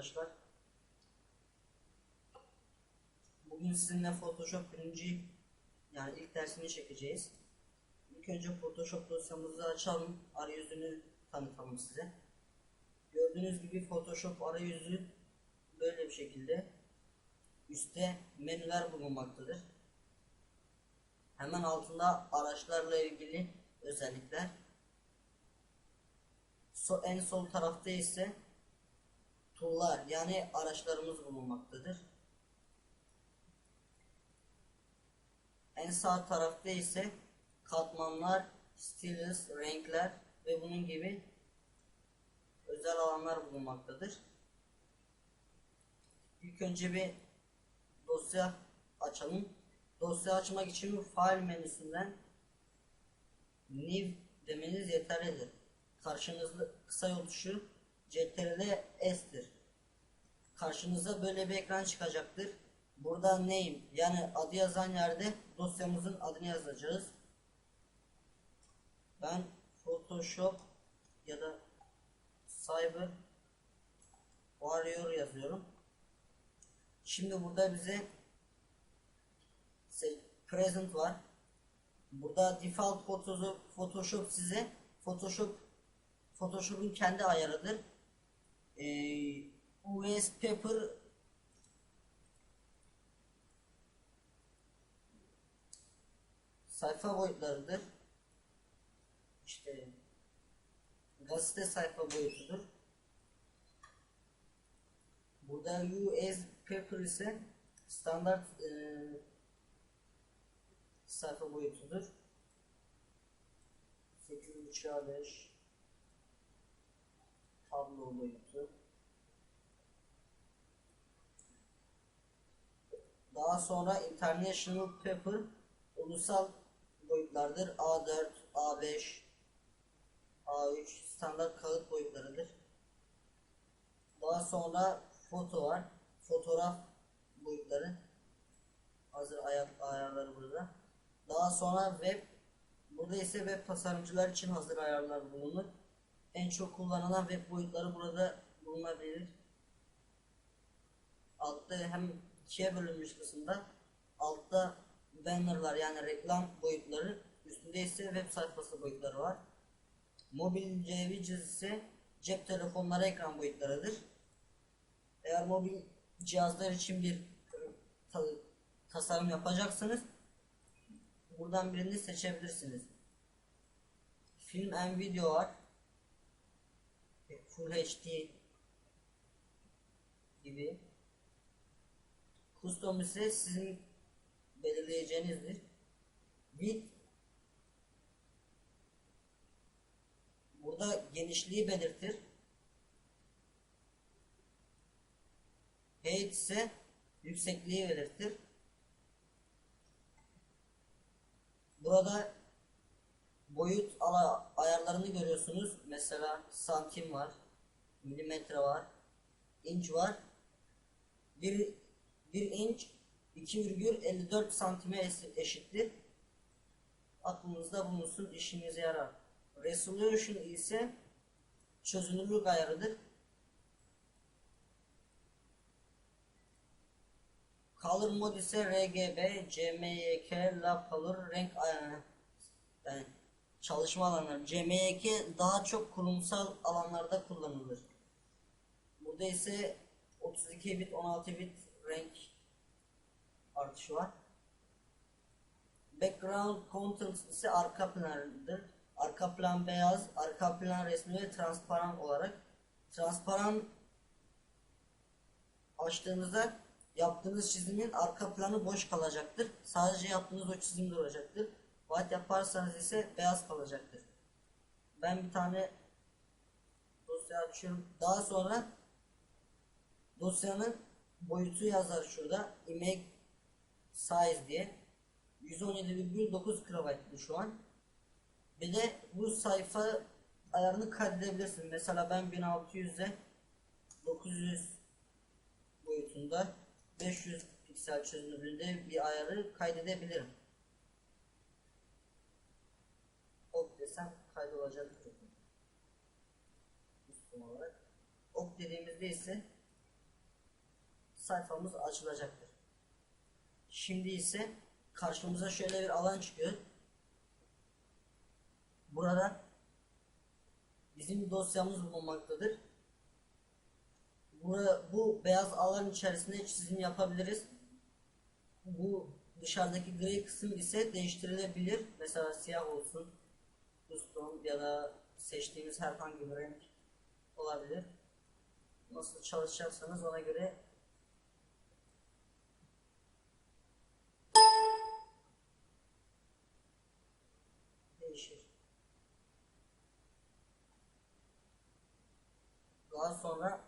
arkadaşlar. Bugün sizinle Photoshop birinci yani ilk dersini çekeceğiz. İlk önce Photoshop dosyamızı açalım. Arayüzünü tanıtalım size. Gördüğünüz gibi Photoshop arayüzü böyle bir şekilde. Üstte menüler bulunmaktadır. Hemen altında araçlarla ilgili özellikler. So, en sol tarafta ise tool'lar yani araçlarımız bulunmaktadır. En sağ tarafta ise katmanlar, stylus, renkler ve bunun gibi özel alanlar bulunmaktadır. İlk önce bir dosya açalım. Dosya açmak için file menüsünden new demeniz yeterlidir. Karşınızda kısa yol tuşu CTRL S'tir. Karşınıza böyle bir ekran çıkacaktır. Burada name yani adı yazan yerde dosyamızın adını yazacağız. Ben Photoshop ya da Cyber Warrior yazıyorum. Şimdi burada bize present var. Burada default Photoshop, size Photoshop Photoshop'un kendi ayarıdır. Ee, US Paper sayfa boyutlarıdır. İşte gazete sayfa boyutudur. Burada US Paper ise standart e, sayfa boyutudur. 8.5'a 5 tablo boyutu. Daha sonra International Paper ulusal boyutlardır. A4, A5, A3 standart kağıt boyutlarıdır. Daha sonra foto var. Fotoğraf boyutları. Hazır ayar, ayarları burada. Daha sonra web. Burada ise web tasarımcılar için hazır ayarlar bulunur. En çok kullanılan web boyutları burada bulunabilir. Altta hem ikiye bölünmüş kısımda altta bannerlar yani reklam boyutları üstünde ise web sayfası boyutları var. Mobil C ise cep telefonları ekran boyutlarıdır. Eğer mobil cihazlar için bir ta tasarım yapacaksanız buradan birini seçebilirsiniz. Film and video var. Full HD gibi. Custom ise sizin belirleyeceğinizdir. Width burada genişliği belirtir. Height ise yüksekliği belirtir. Burada boyut ayarlarını görüyorsunuz. Mesela santim var, milimetre var, inç var. 1 1 inç 2,54 santime eşittir. Aklınızda bulunsun, işinize yarar. Resolution ise çözünürlük ayarıdır. Color mode ise RGB, CMYK, La Color renk. Yani çalışma alanları. CMYK daha çok kurumsal alanlarda kullanılır. Burada ise 32 bit, 16 bit renk artışı var. Background content ise arka plandır. Arka plan beyaz, arka plan resmi ve transparan olarak. Transparan açtığınızda yaptığınız çizimin arka planı boş kalacaktır. Sadece yaptığınız o çizim duracaktır. White yaparsanız ise beyaz kalacaktır. Ben bir tane dosya açıyorum. Daha sonra dosyanın boyutu yazar şurada. Image size diye. 117,9 kilobaytlı şu an. Bir de bu sayfa ayarını kaydedebilirsin. Mesela ben 1600'e 900 boyutunda 500 piksel çözünürlüğünde bir ayarı kaydedebilirim. Ok desem kaydolacak. Üstüm olarak. Ok dediğimizde ise sayfamız açılacaktır. Şimdi ise karşımıza şöyle bir alan çıkıyor. Burada bizim dosyamız bulunmaktadır. Bura, bu beyaz alan içerisinde çizim yapabiliriz. Bu dışarıdaki gri kısım ise değiştirilebilir. Mesela siyah olsun, custom ya da seçtiğimiz herhangi bir renk olabilir. Nasıl çalışacaksanız ona göre Daha sonra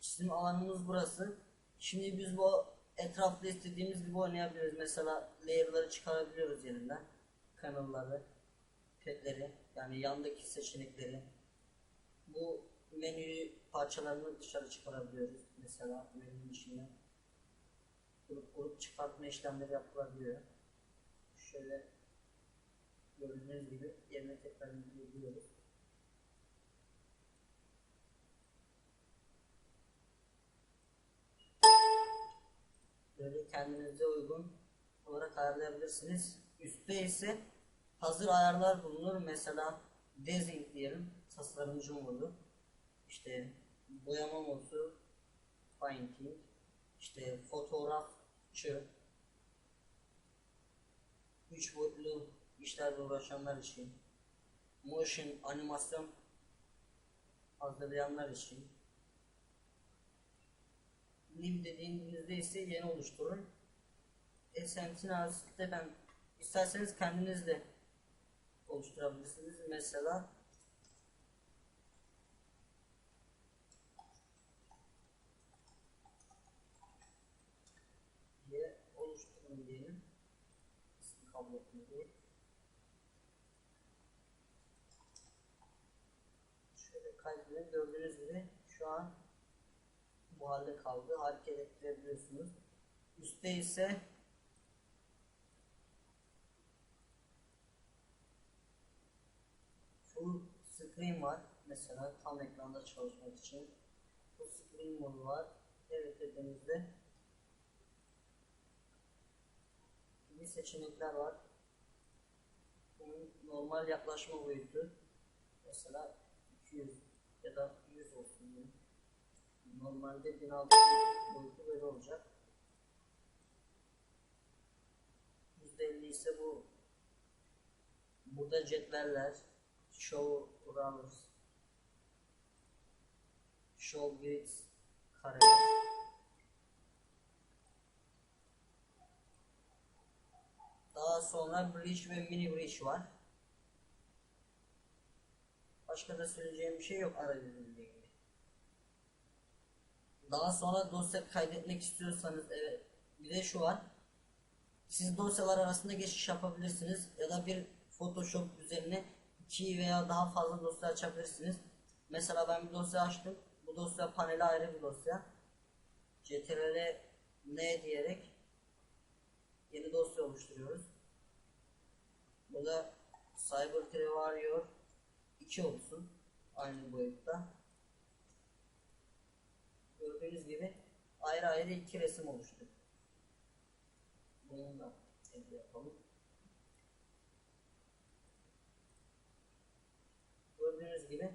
çizim alanımız burası. Şimdi biz bu etrafta istediğimiz gibi oynayabiliriz. Mesela layer'ları çıkarabiliyoruz yerinden. Kanalları, petleri, yani yandaki seçenekleri. Bu menü parçalarını dışarı çıkarabiliyoruz. Mesela menünün içine grup grup çıkartma işlemleri yapılabiliyor. Şöyle gördüğünüz gibi yerine tekrar indiriyoruz. Böyle kendinize uygun olarak ayarlayabilirsiniz. Üstte ise hazır ayarlar bulunur. Mesela Design diyelim. Tasarımcı modu. İşte boyama modu. Painting. İşte fotoğrafçı. Üç boyutlu işlerle uğraşanlar için. Motion, animasyon hazırlayanlar için. New dediğinizde ise yeni oluşturun. SMT Narsit'te ben isterseniz kendiniz de oluşturabilirsiniz. Mesela diye oluşturun diyelim. İsim kabul etmiyor. Şöyle kaydedin. Gördüğünüz gibi şu an bu halde kaldı. Hareket ettirebiliyorsunuz. Üstte ise full screen var. Mesela tam ekranda çalışmak için. Full screen modu var. Evet dediğinizde bir seçenekler var. Bunun normal yaklaşma boyutu mesela 200 ya da 100 olsun diyelim. Normalde 1600 boyutu böyle olacak. %50 ise bu. Burada cetveller, show runners, show grids, kareler. Daha sonra bridge ve mini bridge var. Başka da söyleyeceğim bir şey yok ilgili. Daha sonra dosya kaydetmek istiyorsanız evet bir de şu var. Siz dosyalar arasında geçiş yapabilirsiniz ya da bir Photoshop üzerine iki veya daha fazla dosya açabilirsiniz. Mesela ben bir dosya açtım. Bu dosya paneli ayrı bir dosya. CTRL N diyerek yeni dosya oluşturuyoruz. Burada Cyber Warrior 2 olsun. Aynı boyutta. Gördüğünüz gibi ayrı ayrı iki resim oluştu. Bunu da elde yapalım. Gördüğünüz gibi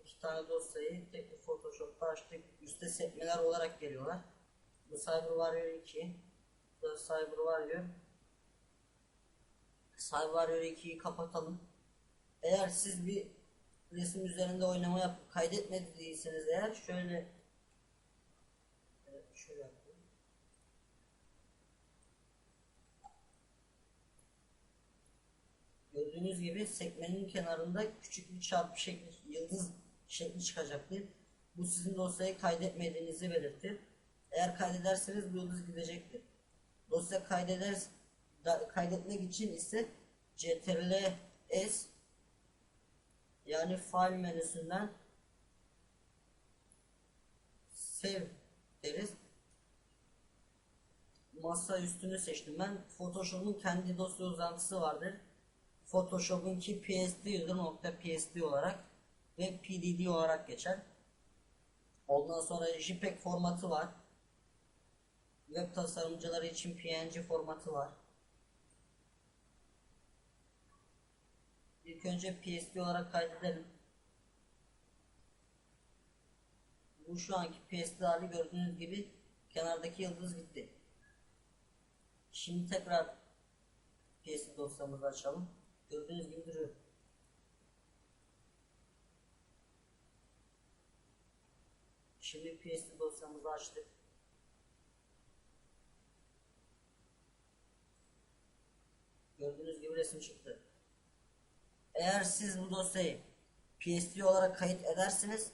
iki tane dosyayı tek bir Photoshop'ta açtık. Üste sekmeler olarak geliyorlar. Bu Cyber Warrior 2. Bu da Cyber Warrior. Cyber Warrior 2'yi kapatalım. Eğer siz bir resim üzerinde oynama yapıp kaydetmediyseniz eğer şöyle şöyle. Gördüğünüz gibi sekmenin kenarında küçük bir çarpı şekli, yıldız şekli çıkacaktır. Bu sizin dosyayı kaydetmediğinizi belirtir. Eğer kaydederseniz bu yıldız gidecektir. Dosya kaydeder, kaydetmek için ise CTRL S yani file menüsünden save deriz. Masa üstünü seçtim ben. Photoshop'un kendi dosya uzantısı vardır. Photoshop'un ki PSD.psd olarak ve PDD olarak geçer. Ondan sonra JPEG formatı var. Web tasarımcıları için PNG formatı var. İlk önce PSD olarak kaydedelim. Bu şu anki PSD hali gördüğünüz gibi kenardaki yıldız gitti. Şimdi tekrar PSD dosyamızı açalım. Gördüğünüz gibi duruyor. Şimdi PSD dosyamızı açtık. Gördüğünüz gibi resim çıktı. Eğer siz bu dosyayı PSD olarak kayıt ederseniz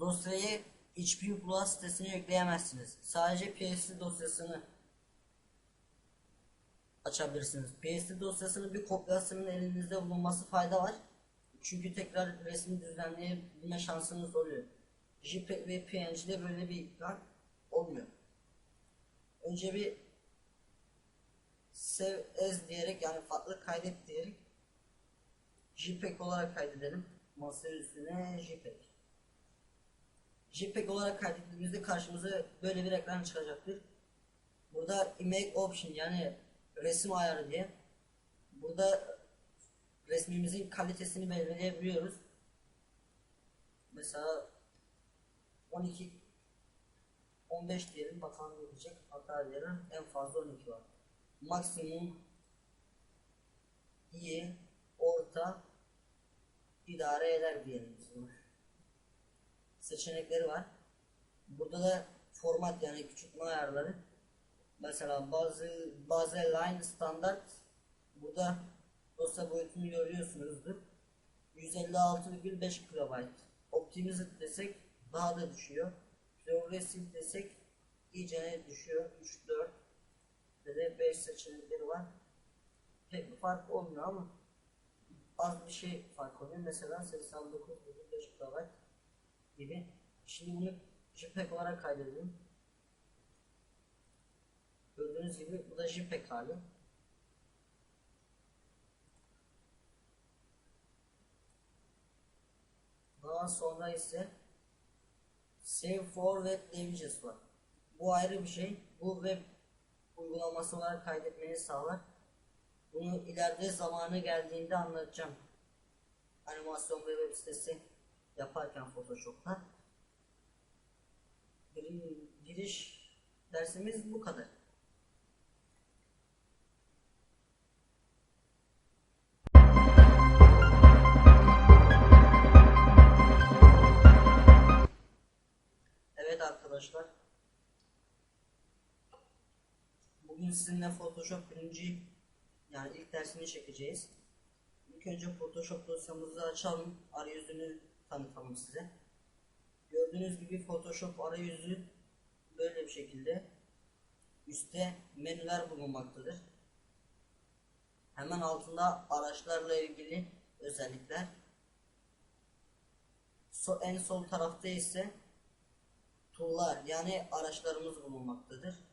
dosyayı HP Plus sitesine yükleyemezsiniz. Sadece PSD dosyasını açabilirsiniz. PSD dosyasının bir kopyasının elinizde bulunması fayda var. Çünkü tekrar resmi düzenleyebilme şansınız oluyor. JPEG ve PNG'de böyle bir ikram olmuyor. Önce bir save as diyerek yani farklı kaydet diyerek JPEG olarak kaydedelim. Masa üstüne JPEG. JPEG olarak kaydettiğimizde karşımıza böyle bir ekran çıkacaktır. Burada image option yani resim ayarı diye. Burada resmimizin kalitesini belirleyebiliyoruz. Mesela 12 15 diyelim bakalım ne diyecek. Hata diyelim en fazla 12 var. Maksimum iyi, orta idare eder diyelim biz buna. Seçenekleri var. Burada da format yani küçültme ayarları. Mesela bazı bazı line standart burada dosya boyutunu görüyorsunuzdur. 156,5 KB. Optimize desek daha da düşüyor. Progressive desek iyice düşüyor. 3 4 ve de 5 seçenekleri var. Pek bir fark olmuyor ama az bir şey fark oluyor. Mesela 89,5 KB gibi. Şimdi bunu JPEG olarak kaydedelim. Gördüğünüz gibi bu da JPEG hali. Daha sonra ise Save for Web Images var. Bu ayrı bir şey. Bu web uygulaması olarak kaydetmeni sağlar. Bunu ileride zamanı geldiğinde anlatacağım. Animasyon ve web sitesi yaparken Photoshop'ta. Giriş dersimiz bu kadar. Evet arkadaşlar. Bugün sizinle Photoshop birinci yani ilk dersini çekeceğiz. İlk önce Photoshop dosyamızı açalım. Arayüzünü tanıtalım size. Gördüğünüz gibi Photoshop arayüzü böyle bir şekilde. Üstte menüler bulunmaktadır. Hemen altında araçlarla ilgili özellikler. So, en sol tarafta ise tool'lar yani araçlarımız bulunmaktadır.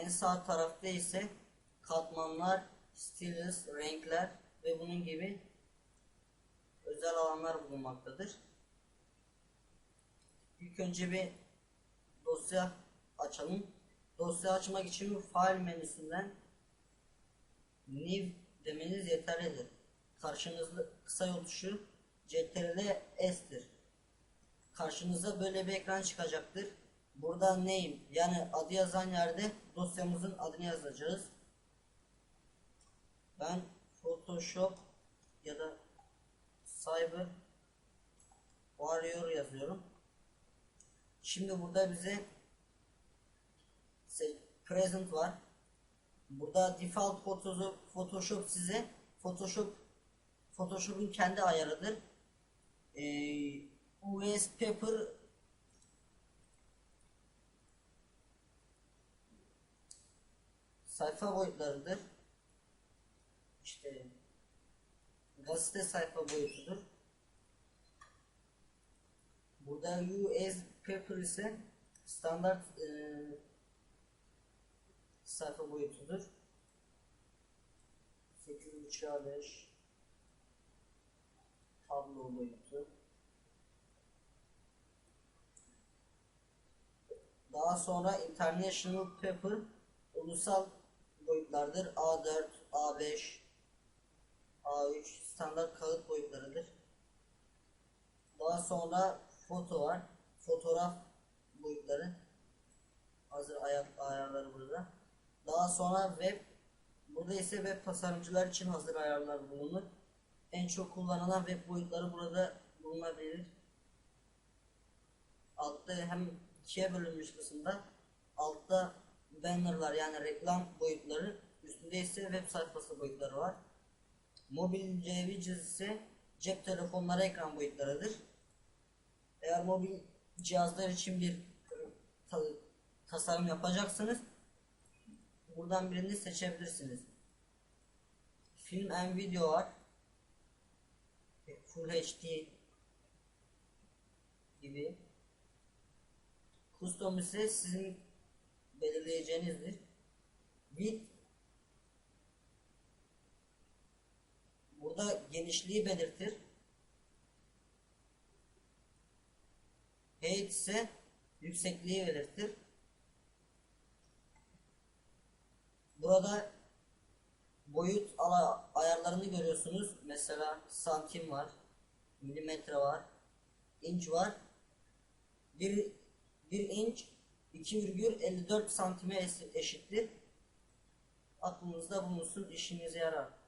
En sağ tarafta ise katmanlar, stylus, renkler ve bunun gibi özel alanlar bulunmaktadır. İlk önce bir dosya açalım. Dosya açmak için file menüsünden new demeniz yeterlidir. Karşınızda kısa yol tuşu CTRL S'tir. Karşınıza böyle bir ekran çıkacaktır. Burada name yani adı yazan yerde dosyamızın adını yazacağız. Ben Photoshop ya da Cyber Warrior yazıyorum. Şimdi burada bize present var. Burada default Photoshop size Photoshop Photoshop'un kendi ayarıdır. Ee, US Paper sayfa boyutlarıdır. İşte gazete sayfa boyutudur. Burada US Paper ise standart e, sayfa boyutudur. 8.5'a 5 tablo boyutu. Daha sonra International Paper ulusal boyutlardır. A4, A5, A3 standart kağıt boyutlarıdır. Daha sonra foto var. Fotoğraf boyutları. Hazır ayak ayarları burada. Daha sonra web. Burada ise web tasarımcılar için hazır ayarlar bulunur. En çok kullanılan web boyutları burada bulunabilir. Altta hem ikiye bölünmüş kısımda altta bannerlar yani reklam boyutları üstünde ise web sayfası boyutları var. Mobil C ise cep telefonları ekran boyutlarıdır. Eğer mobil cihazlar için bir ta- tasarım yapacaksınız buradan birini seçebilirsiniz. Film and video var. Full HD gibi. Custom ise sizin belirleyeceğinizdir. Width burada genişliği belirtir. Height ise yüksekliği belirtir. Burada boyut ala- ayarlarını görüyorsunuz. Mesela santim var, milimetre var, inç var. 1, 1 inç 2,54 santime eşittir. Aklınızda bulunsun, işinize yarar.